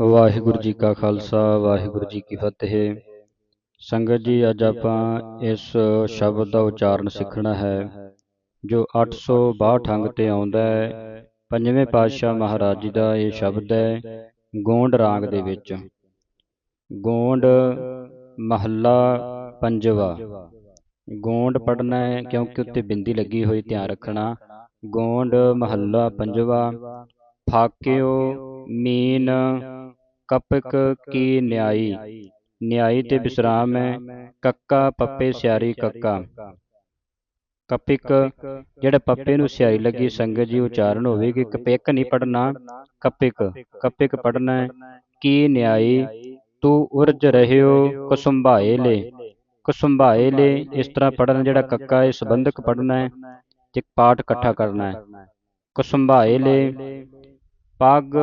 ਵਾਹਿਗੁਰੂ ਜੀ ਕਾ ਖਾਲਸਾ, ਵਾਹਿਗੁਰੂ ਜੀ ਕੀ ਫਤਿਹ। ਸੰਗਤ ਜੀ, ਅੱਜ ਆਪਾਂ ਇਸ ਸ਼ਬਦ ਦਾ ਉਚਾਰਨ ਸਿੱਖਣਾ ਹੈ, ਜੋ 862 ਅੰਗ ਤੇ ਆਉਂਦਾ ਹੈ। ਪੰਜਵੇਂ ਪਾਤਸ਼ਾਹ ਮਹਾਰਾਜ ਜੀ ਦਾ ਇਹ ਸ਼ਬਦ ਹੈ, ਗੋਂਡ ਰਾਗ ਦੇ ਵਿੱਚ। ਗੋਂਡ ਮਹੱਲਾ ਪੰਜਵਾ। ਗੋਂਡ ਪੜਨਾ ਹੈ, ਕਿਉਂਕਿ ਉੱਤੇ ਬਿੰਦੀ ਲੱਗੀ ਹੋਈ, ਧਿਆਨ ਰੱਖਣਾ। ਗੋਂਡ ਮਹੱਲਾ ਪੰਜਵਾ। ਫਾਕਿਓ ਮੀਨ ਕਪਕ ਕੀ ਨਿਆਈ? ਨਿਆਈ? ਤੇ ਵਿਸਰਾਮ ਹੈ। ਕੱਕਾ ਪੱਪੇ ਸਿਆਰੀ ਕੱਕਾ। ਕਪਿਕ ਜਿਹੜਾ ਪੱਪੇ ਨੂੰ ਸਿਆਰੀ ਲੱਗੀ ਸੰਗਤ ਜੀ ਉਚਾਰਨ ਹੋਵੇਗੀ ਕਪਿਕ ਨਹੀਂ ਪੜਨਾ ਕਪਿਕ ਕਪਿਕ ਪੜਨਾ ਹੈ। ਕੀ ਨਿਆਈ? ਤੂੰ ਉਰਜ ਰਹਿਓ ਕੁਸੰਭਾਏ ਲੈ। ਕੁਸੰਭਾਏ ਲੈ। ਇਸ ਤਰ੍ਹਾਂ ਪੜਨ ਜਿਹੜਾ ਕੱਕਾ ਹੈ ਸੰਬੰਧਕ ਪੜਨਾ ਹੈ ਤੇ ਪਾਠ ਇਕੱਠਾ ਕਰਨਾ ਹੈ। ਕੁਸੰਭਾਏ ਲੈ। ਪੱਗ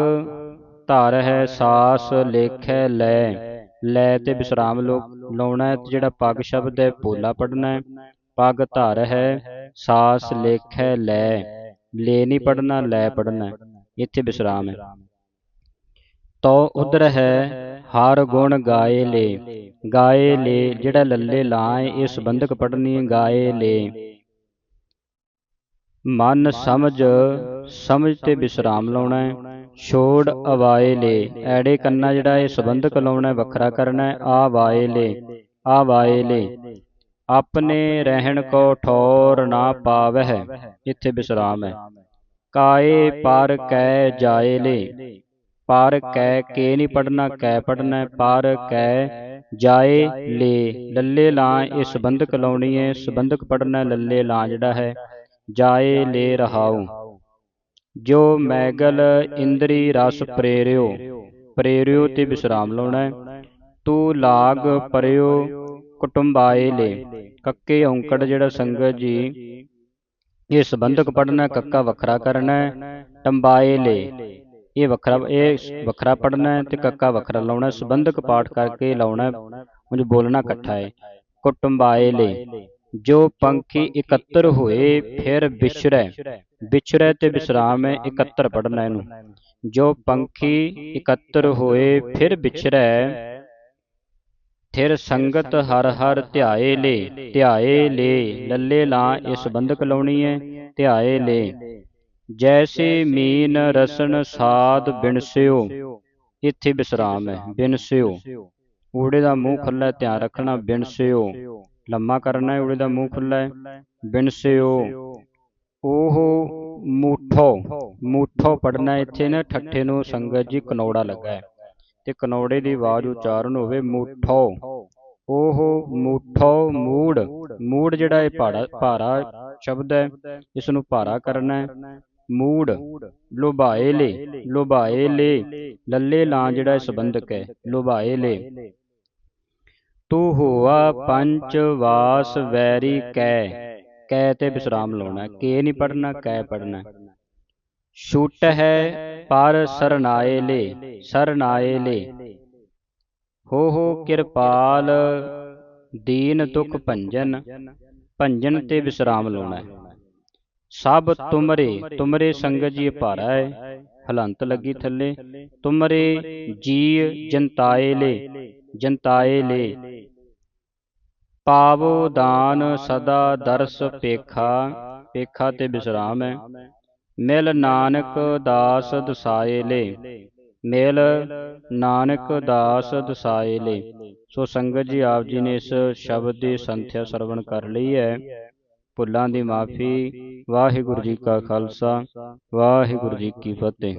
ਧਰ ਹੈ, ਸਾਸ ਲੇਖੈ ਲੈ। ਲੈ ਤੇ ਵਿਸਰਾਮ ਲਾਉਣਾ ਤੇ ਜਿਹੜਾ ਪੱਗ ਸ਼ਬਦ ਹੈ ਪੋਲਾ ਪੜਨਾ ਹੈ। ਪੱਗ ਧਰ ਹੈ, ਸਾਸ ਲੇਖੈ ਲੈ। ਲੈ ਨਹੀਂ ਪੜਨਾ ਲੈ ਪੜਨਾ ਇੱਥੇ ਵਿਸਰਾਮ ਹੈ। ਤੋ ਉਧਰ ਹੈ, ਹਰ ਗੁਣ ਗਾਏ ਲੇ। ਗਾਏ ਲੇ, ਜਿਹੜਾ ਲੱਲੇ ਲਾਂ ਹੈ ਇਹ ਸੰਬੰਧਕ ਪੜਨੀ ਗਾਏ ਲੇ। ਮਨ ਸਮਝ ਸਮਝ ਤੇ ਵਿਸਰਾਮ ਲਾਉਣਾ ਹੈ। ਛੋੜ ਅਵਾਏ ਲੈ। ਐੜੇ ਕੰਨਾ ਜਿਹੜਾ ਇਹ ਸੰਬੰਧਕ ਲਾਉਣਾ ਵੱਖਰਾ ਕਰਨਾ ਹੈ ਆ ਵਾਏ ਲੈ। ਆ ਵਾਏ ਲੈ। ਆਪਣੇ ਰਹਿਣ ਕੋ ਠੌਰ ਨਾ ਪਾਵਹਿ ਇੱਥੇ ਵਿਸਰਾਮ ਹੈ। ਕਾਏ ਪਰ ਕੈ ਜਾਏ ਲੈ। ਪਰ ਕੈ ਕੇ ਨਹੀਂ ਪੜਨਾ ਕੈ ਪੜਨਾ ਪਰ ਕੈ ਜਾਏ ਲੈ। ਲੱਲੇ ਲਾਂ ਇਹ ਸੰਬੰਧਕ ਲਾਉਣੀ ਹੈ ਸੰਬੰਧਕ ਪੜਨਾ ਲੱਲੇ ਲਾਂ ਜਿਹੜਾ ਹੈ ਜਾਏ ਲੈ ਰਹਾਉ। ਜੋ ਮੈਗਲ ਇੰਦਰੀ ਰਸ ਪ੍ਰੇਰਿਓ ਪ੍ਰੇਰਿਓ ਤੇ ਵਿਸਰਾਮ ਲਾਉਣਾ ਹੈ। ਤੂੰ ਲਾਗ ਪਰਿਓ, ਕੁਟੁੰਬਾਏ ਲੈ। ਕੱਕੇ ਔਂਕੜ ਜਿਹੜਾ ਸੰਗਤ ਜੀ, ਇਹ ਸੰਬੰਧਕ ਪੜਨਾ ਕੱਕਾ ਵੱਖਰਾ ਕਰਨਾ ਹੈ, ਟੰਬਾਏ ਲੈ। ਇਹ ਵੱਖਰਾ ਇਹ ਵੱਖਰਾ ਪੜਨਾ ਹੈ ਤੇ ਕੱਕਾ ਵੱਖਰਾ ਲਾਉਣਾ ਸੰਬੰਧਕ ਪਾਠ ਕਰਕੇ ਲਾਉਣਾ ਉਂਝ ਬੋਲਣਾ ਇਕੱਠਾ ਹੈ। ਕੁਟੁੰਬਾਏ ਲੈ। ਜੋ ਪੰਖੀ ਇਕੱਤਰ ਹੋਏ, ਫਿਰ ਵਿਛੜੈ ਵਿਛੜੈ ਤੇ ਵਿਸਰਾਮ ਹੈ, ਇਕੱਤਰ ਪੜਨਾ ਇਹਨੂੰ। ਜੋ ਪੰਖੀ ਇਕੱਤਰ ਹੋਏ, ਫਿਰ ਵਿਛੜੈ ਫਿਰ ਸੰਗਤ ਹਰ ਹਰ ਧਿਆਏ ਲੇ ਧਿਆਏ ਲੇ, ਲੱਲੇ ਲਾਂ ਇਸ ਬੰਦਕ ਲਾਉਣੀ ਹੈ, ਧਿਆਏ ਲੇ। ਜੈਸੇ ਮੀਨ ਰਸਨ ਸਾਧ ਬਿਨਸਿਓ ਇੱਥੇ ਵਿਸਰਾਮ ਹੈ ਬਿਨਸਿਓ ਊੜੇ ਦਾ ਮੂੰਹ ਖੁੱਲਾ ਧਿਆਨ ਰੱਖਣਾ ਬਿਨਸਿਓ ਲੰਮਾ ਕਰਨਾ ਹੈ ਊੜੇ ਦਾ ਮੂੰਹ ਖੁੱਲਾ ਹੈ। ਬਿਨਸਿਓ ਉਹ ਮੂਠੋ ਮੂਠੋ ਪੜਨਾ ਇੱਥੇ ਨਾ ਠੱਠੇ ਨੂੰ ਸੰਗਤ ਜੀ ਕਨੌੜਾ ਲੱਗਾ ਹੈ। ਤੇ ਕਨੌੜੇ ਦੀ ਆਵਾਜ਼ ਉਚਾਰਨ ਹੋਵੇ, ਮੂਠੋ ਉਹ ਮੂਠੋ, ਮੂੜ। ਮੂੜ ਜਿਹੜਾ ਇਹ ਭਾਰਾ ਸ਼ਬਦ ਹੈ ਇਸ ਨੂੰ ਭਾਰਾ ਕਰਨਾ ਹੈ। ਮੂੜ, ਲੁਭਾਏ ਲੇ ਲੁਭਾਏ ਲੇ, ਲੱਲੇ ਲਾਂ ਜਿਹੜਾ ਸੰਬੰਧਕ ਹੈ, ਲੁਭਾਏ ਲੇ। ਤੂੰ ਹੋਆ ਪੰਚ ਵਾਸ ਵੈਰੀ ਕੈ। ਕੈ। ਤੇ ਵਿਸਰਾਮ ਲਾਉਣਾ ਕੇ ਨਹੀਂ ਪੜਨਾ ਕੈ ਪੜਨਾ ਛੁੱਟ ਹੈ ਪਰ ਸਰਨਾਏ ਲੈ ਸਰਨਾਏ ਲੈ। ਹੋ ਹੋ ਕਿਰਪਾਲ ਦੀਨ ਦੁਖ ਭੰਜਨ ਭੰਜਨ ਤੇ ਵਿਸਰਾਮ ਲਾਉਣਾ ਸਭ ਤੁਮਰੇ ਤੁਮਰੇ ਸੰਗਤ ਜੀ ਭਾਰਾ ਹੈ। ਹਲੰਤ ਲੱਗੀ ਥੱਲੇ। ਤੁਮਰੇ ਜੀ ਜਨਤਾਏ ਲੈ। ਜਨਤਾਏ ਲੇ। ਪਾਵੋ ਦਾਨ ਸਦਾ ਦਰਸ ਪੇਖਾ ਪੇਖਾ ਤੇ ਵਿਸਰਾਮ ਹੈ। ਮਿਲ ਨਾਨਕ ਦਾਸ ਦਸਾਏ ਲੇ। ਮਿਲ ਨਾਨਕ ਦਾਸ ਦਸਾਏ ਲੇ। ਸੋ ਸੰਗਤ ਜੀ, ਆਪ ਜੀ ਨੇ ਇਸ ਸ਼ਬਦ ਦੀ ਸੰਥਿਆ ਸਰਵਣ ਕਰ ਲਈ ਹੈ। ਭੁੱਲਾਂ ਦੀ ਮਾਫੀ। ਵਾਹਿਗੁਰੂ ਜੀ ਕਾ ਖਾਲਸਾ। ਵਾਹਿਗੁਰੂ ਜੀ ਕੀ ਫਤਿਹ।